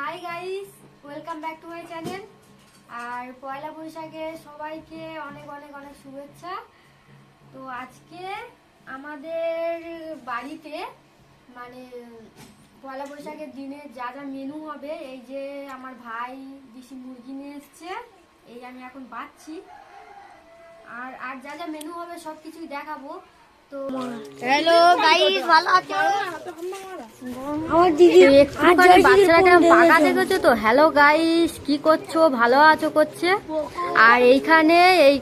Hi guys welcome back to my channel আর পয়লা বৈশাখে সবাইকে অনেক অনেক অনেক শুভেচ্ছা। তো আজকে আমাদের বাড়িতে মানে পয়লা বৈশাখের দিনে যা যা মেনু হবে, এই যে আমার ভাই দেশি মুরগি নিয়ে এসছে, এই আমি এখন বাচ্ছি। আর আর যা যা মেনু হবে সব কিছুই দেখাবো। হ্যালো গাইস ভালো আছো? আমার দিদি একটুখানি বাচ্চারা কেন পাকা দেখেছ তো? হ্যালো গাইস কি করছ? ভালো আছো করছে? আর এইখানে এই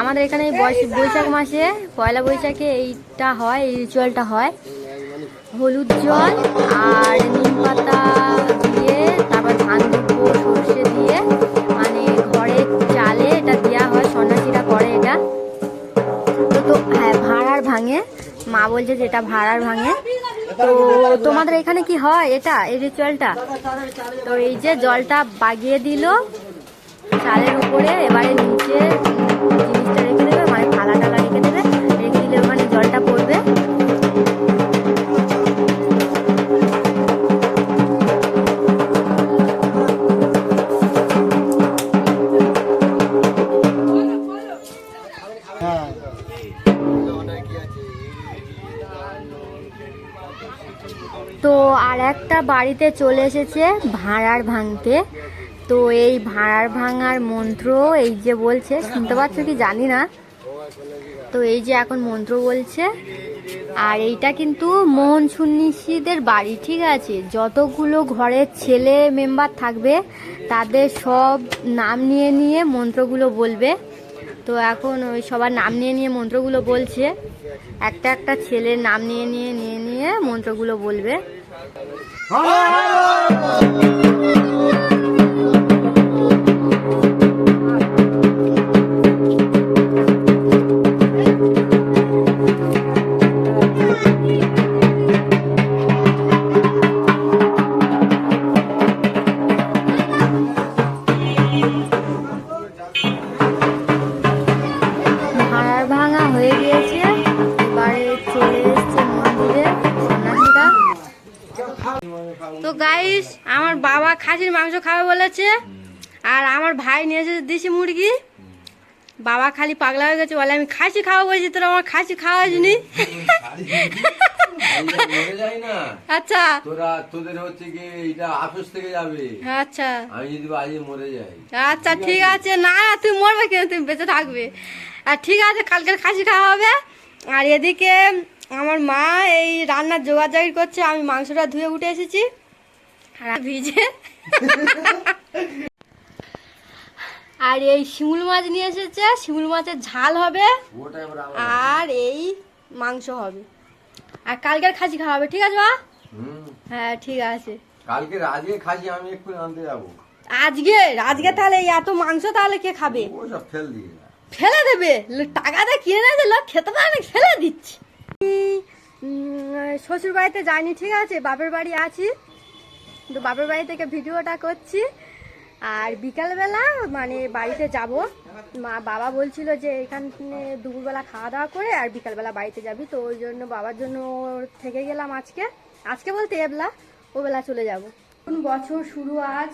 আমাদের এখানে বৈশাখ মাসে পয়লা বৈশাখে এইটা হয় এই রিচুয়ালটা হয়। হলুদ জল আর এটা ভাড়ার ভাঙে। তো তোমাদের এখানে কি হয়? এটা এই রিচুয়ালটা তো এই যে জলটা বাগিয়ে দিল। চালের উপরে এবারে নিচে বাড়িতে চলে এসেছে ভাড়ার ভাঙতে। তো এই ভাড়ার ভাঙার মন্ত্র এই যে বলছে, শুনতে পাচ্ছ কি জানি না। তো এই যে এখন মন্ত্র বলছে, আর এইটা কিন্তু মোহন সুন্নিসিদের বাড়ি, ঠিক আছে? যতগুলো ঘরের ছেলে মেম্বার থাকবে, তাদের সব নাম নিয়ে নিয়ে মন্ত্রগুলো বলবে। তো এখন ওই সবার নাম নিয়ে নিয়ে মন্ত্রগুলো বলছে। একটা একটা ছেলের নাম নিয়ে নিয়ে নিয়ে নিয়ে মন্ত্রগুলো বলবে। ভাড়ার বলেছে আর আমার ভাই নিয়ে এসেছে দেশি মুরগি বাবা খালি পাগলা হয়ে গেছে বলে আমি খাসি খাওয়া বলছি তোর আমার খাসি খাওয়া নি মরে যায় না আচ্ছা। তোরা তোদের হচ্ছে কি এটা আফিস থেকে যাবে? আচ্ছা। আমি যদি আজকে মরে যাই। আচ্ছা ঠিক আছে। না না তুই মরবে কেন? তুমি বেঁচে থাকবে। আর ঠিক আছে কালকের খাসি খাওয়া হবে। আর এদিকে আমার মা এই রান্নার জোগাড় করছে আমি মাংসটা ধুয়ে উঠে এসেছি। আর ভিজে। আর এই শিমুল মাছ নিয়ে এসেছে শিমুল মাছের ঝাল হবে আর এই মাংস হবে। আর কালকের খাসি খাওয়া হবে ঠিক আছে মা? হ্যাঁ ঠিক আছে। কালকে আজকে খাসি আমি এক্ষুনি আনতে যাব। আজকে? আজকে তাহলে এত মাংস তাহলে কে খাবে? ও সব ফেল দিয়ে ফেলে দেবে? লো- টাকা দিয়ে কিনে নেছে লোক খেতে পারে না ফেলে দিচ্ছে। শ্বশুর বাড়িতে যাইনি ঠিক আছে? বাপের বাড়ি আছি। তো বাপের বাড়ি থেকে ভিডিওটা করছি। আর বিকালবেলা মানে বাড়িতে যাব। মা বাবা বলছিল যে এখানে দুপুরবেলা খাওয়া দাওয়া করে আর বিকালবেলা বাড়িতে যাবি। তো ওই জন্য বাবার জন্য থেকে গেলাম আজকে। আজকে বলতে এবলা, ওবেলা চলে যাব। নতুন বছর শুরু আজ।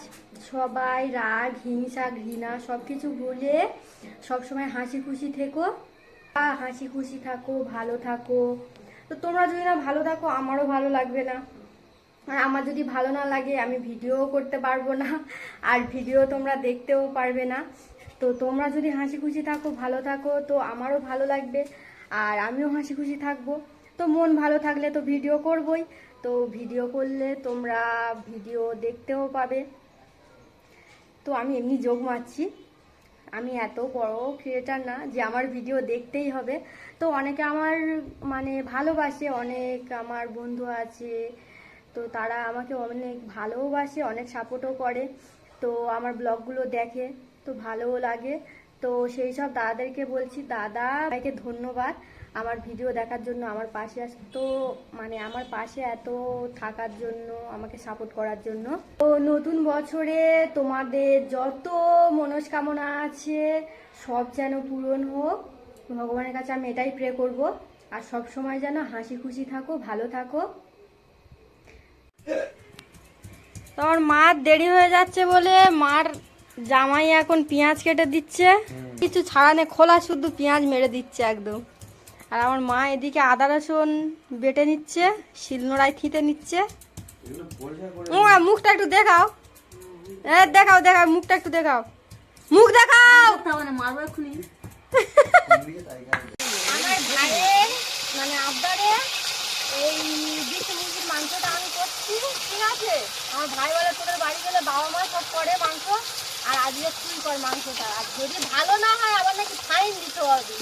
সবাই রাগ, হিংসা, ঘৃণা সব কিছু ভুলে সবসময় হাসি খুশি থেকো। হাসি খুশি থাকো, ভালো থাকো। তো তোমরা যদি না ভালো থাকো, আমারও ভালো লাগবে না। আমার যদি ভালো না লাগে, আমি ভিডিও করতে পারব না, আর ভিডিও তোমরা দেখতেও পারবে না। তো তোমরা যদি হাসি খুশি থাকো, ভালো থাকো, তো আমারও ভালো লাগবে, আর আমিও হাসি খুশি থাকব। তো মন ভালো থাকলে তো ভিডিও করবই। তো ভিডিও করলে তোমরা ভিডিও দেখতেও পাবে। তো আমি এমনি যোগ মারছি। আমি এত বড় ক্রিয়েটার না যে আমার ভিডিও দেখতেই হবে। তো অনেকে আমার মানে ভালোবাসে, অনেক আমার বন্ধু আছে তো তারা আমাকে অনেক ভালোবাসে, অনেক সাপোর্টও করে। তো আমার ব্লগগুলো দেখে তো ভালোও লাগে। তো সেই সব দাদাদেরকে বলছি, দাদা ভাইকে ধন্যবাদ। আমার ভিডিও দেখার জন্য আমার পাশে এত মানে আমার পাশে এত থাকার জন্য, আমাকে সাপোর্ট করার জন্য। তো নতুন বছরে তোমাদের যত মনস্কামনা আছে, সব যেন পূরণ হোক। ভগবানের কাছে আমি এটাই প্রে করব। আর সব সময় যেন হাসি খুশি থাকো, ভালো থাকো। তো আমার মার দেরি হয়ে যাচ্ছে বলে মার জামাই এখন পেঁয়াজ কেটে দিচ্ছে। কিছু ছাড়া ছাড়ানে খোলা শুধু পেঁয়াজ মেরে দিচ্ছে একদম। আর আমার মা এদিকে আদা রসুন বেটে নিচ্ছে শিলনোড়ায় থিতে নিচ্ছে। মুখটা একটু দেখাও। এ দেখাও দেখাও মুখটা একটু দেখাও। মুখ দেখাও! ভাইয়ের মানে আবদারে এই বিশ মুরগির মাংসটা আমি করছি। ঠিক আছে? আমার ভাই বলে তোদের বাড়ি গেলে বাবা মা সব করে মাংস। আর আজকে তুই কর মাংসটা। আর যদি ভালো না হয় আবার নাকি ফাইন দিতে হবে।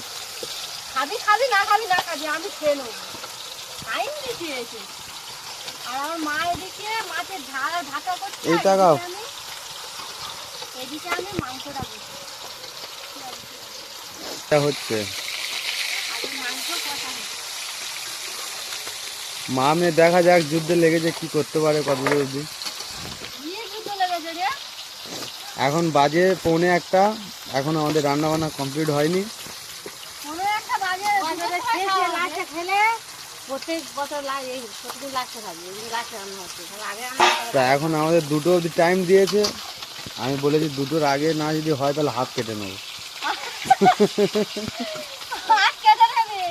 খাবি খাবি না খাবি না খাবি আমি খেয়ে নেব। ফাইন দিতে এসে আর আমার মা এদিকে মাছের ঝাল আর করছে। এই আর এদিকে আমি- এদিকে আমি মাংসটা করছি হচ্ছে আর মাংস কষা হচ্ছে মা মেয়ে দেখা যাক যুদ্ধে লেগেছে কি করতে পারে কত অবধি। এখন বাজে পৌনে একটা এখন আমাদের রান্না বান্না কমপ্লিট হয়নি তা এখন আমাদের দুটো অবধি টাইম দিয়েছে। আমি বলেছি দুটোর আগে না যদি হয় তাহলে হাত কেটে নেব হাত কেটে দেবে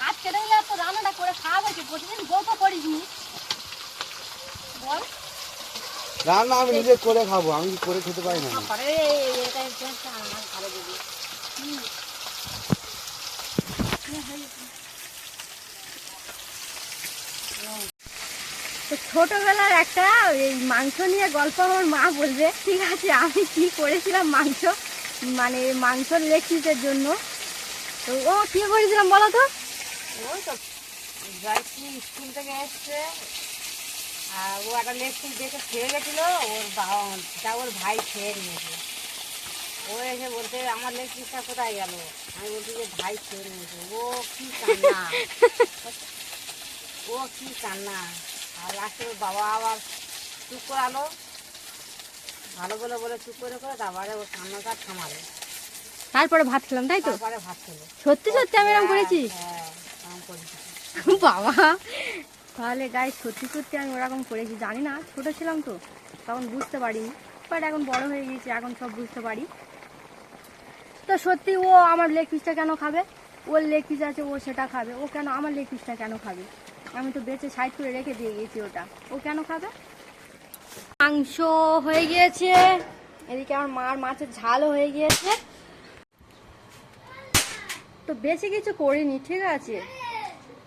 হাত কেটে দিলে আর তো রান্নাটা করে খাওয়াবে কি প্রতিদিন বউ তো করিস নি বল রান্না আমি নিজে করে খাব আমি করে খেতে পারি না ছোটবেলার একটা এই মাংস নিয়ে গল্প আমার মা বলবে ঠিক আছে আমি কি করেছিলাম মাংস? মানে মাংসর পিসের জন্য। তো ও কি করেছিলাম বলো তো? ওই তো স্কুল থেকে এসছে। আর ও একটা লেগ পিস দেখে খেয়ে গেছিল ওর বাবা তা ওর ভাই খেয়ে নিয়েছে। ও এসে বলতে আমার লেগ পিসটা কোথায় গেল? আমি বলছি যে ভাই খেয়ে নিয়েছে। ও কি কান্না। ও কি কান্না। আর লাস্টে ওর বাবা আবার চুপ করালো। ভালো বলে বলে চুপ করে করে তারপরে ওর কান্নাটা থামালো। তারপরে ভাত খেলাম তাই তো? তারপরে ভাত খেলো। সত্যি সত্যি আমি এরকম করেছি? হ্যাঁ এরকম করেছি। বাবা তাহলে গায়ে সত্যি সত্যি আমি ওরকম করেছি। জানি না, ছোট ছিলাম তো, তখন বুঝতে পারিনি। বাট এখন বড় হয়ে গেছি এখন সব বুঝতে পারি। তো সত্যি ও আমার লেগ পিসটা কেন খাবে? ওর লেগ পিস আছে, ও সেটা খাবে। ও কেন আমার লেগ পিসটা কেন খাবে? আমি তো বেঁচে সাইড করে রেখে দিয়ে গেছি ওটা। ও কেন খাবে? মাংস হয়ে গিয়েছে। এদিকে আমার মার মাছের ঝালও হয়ে গিয়েছে। তো বেশি কিছু করিনি, ঠিক আছে।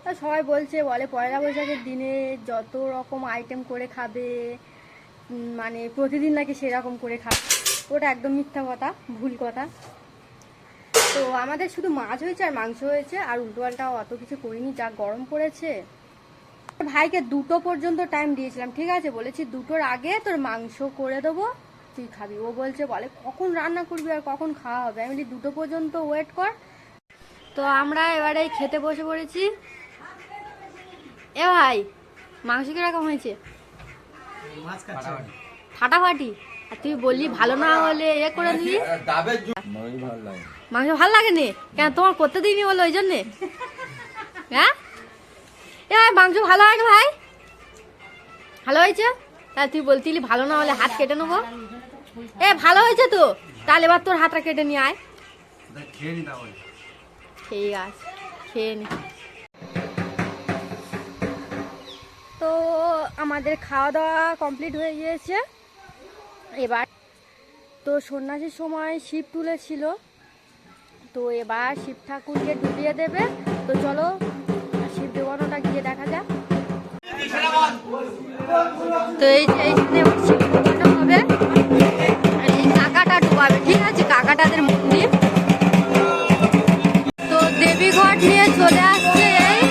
তা সবাই বলছে, বলে পয়লা বৈশাখের দিনে যত রকম আইটেম করে খাবে মানে প্রতিদিন নাকি সেরকম করে খাবে। ওটা একদম মিথ্যা কথা, ভুল কথা। তো আমাদের শুধু মাছ হয়েছে আর মাংস হয়েছে, আর উল্টোপাল্টা অত কিছু করিনি, যা গরম পড়েছে। ভাইকে দুটো পর্যন্ত টাইম দিয়েছিলাম, ঠিক আছে? বলেছি দুটোর আগে তোর মাংস করে দেবো, তুই খাবি। ও বলছে, বলে কখন রান্না করবি আর কখন খাওয়া হবে? আমি বলি, দুটো পর্যন্ত ওয়েট কর। তো আমরা এবারে খেতে বসে পড়েছি। এ ভাই মাংস কীরকম হয়েছে? ফাটাফাটি। আর তুই বললি ভালো না হলে এ করে ভালো লাগে। মাংস ভালো লাগেনি? কেন তোমার করতে দিইনি বলো ওই জন্যে? হ্যাঁ? এ ভাই মাংস ভালো হয়নি ভাই? ভালো হয়েছে? তাহলে তুই বলতিলি ভালো না হলে হাত কেটে নেব। এ ভালো হয়েছে তো? তাহলে এবার তোর হাতটা কেটে নিয়ে আয়। ঠিক আছে খেয়ে নি। আমাদের খাওয়া দাওয়া কমপ্লিট হয়ে গিয়েছে। এবার তো সন্ন্যাসীর সময় শিব তুলেছিল। তো এবার শিব ঠাকুরকে ডুবিয়ে দেবে। তো চলো শিব ডুবানোটা গিয়ে দেখা যাক। তো এই যে এইখানে শিব ডুবানো হবে। এই কাকাটা ডুবাবে ঠিক আছে? কাকাটাদের মন্দির। তো দেবীঘট নিয়ে চলে আসছে এই।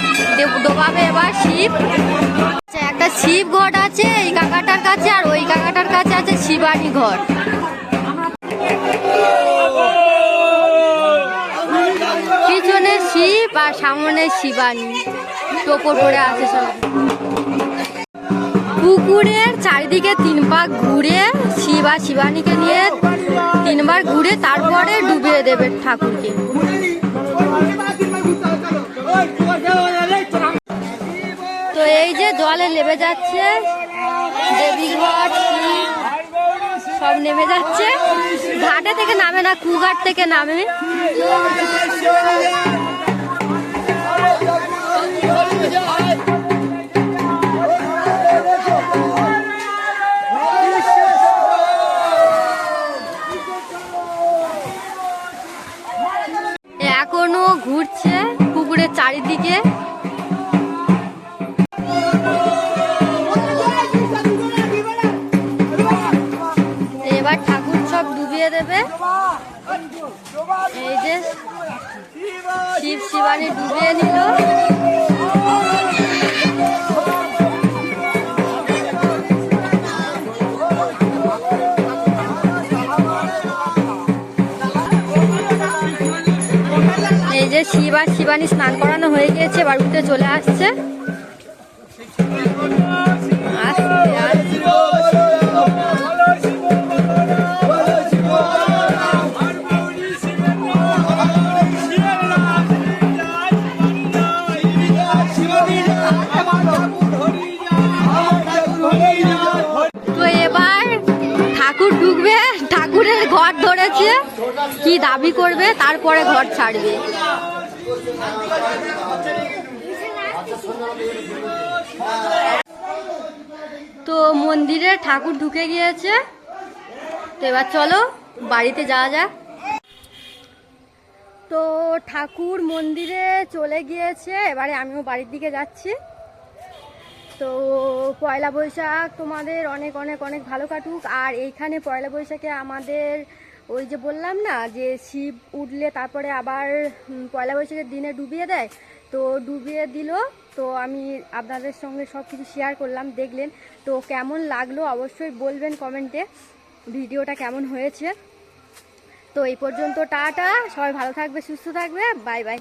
ডোবাবে এবার শিব। শিব ঘট আছে, এই কাকাটার কাছে আর ওই কাকাটার কাছে আছে শিবানী ঘট। পিছনে শিব আর সামনে শিবানী। টোপো পড়ে আছে সব। পুকুরের চারিদিকে তিন পাক ঘুরে শিব আর শিবানীকে নিয়ে তিনবার ঘুরে তারপরে ডুবিয়ে দেবে ঠাকুরকে। জলে নেমে যাচ্ছে। সব নেমে যাচ্ছে। ঘাটে থেকে নামে না কুঘাট থেকে নামে। শিব শিবানী ডুবিয়ে নিল এই যে শিব আর শিবানী স্নান করানো হয়ে গিয়েছে বাড়িতে চলে আসছে। তারপরে ঘর ছাড়বে। তো মন্দিরে ঠাকুর ঢুকে গিয়েছে। তো এবার চলো বাড়িতে যাওয়া যাক। তো ঠাকুর মন্দিরে চলে গিয়েছে। এবারে আমিও বাড়ির দিকে যাচ্ছি। তো পয়লা বৈশাখ তোমাদের অনেক অনেক অনেক ভালো কাটুক। আর এইখানে পয়লা বৈশাখে আমাদের ওই যে বললাম না যে শিব উঠলে তারপরে আবার পয়লা বৈশাখের দিনে ডুবিয়ে দেয়। তো ডুবিয়ে দিল। তো আমি আপনাদের সঙ্গে সব কিছু শেয়ার করলাম, দেখলেন। তো কেমন লাগল অবশ্যই বলবেন কমেন্টে ভিডিওটা কেমন হয়েছে। তো এই পর্যন্ত টাটা, সবাই ভালো থাকবে, সুস্থ থাকবে বাই বাই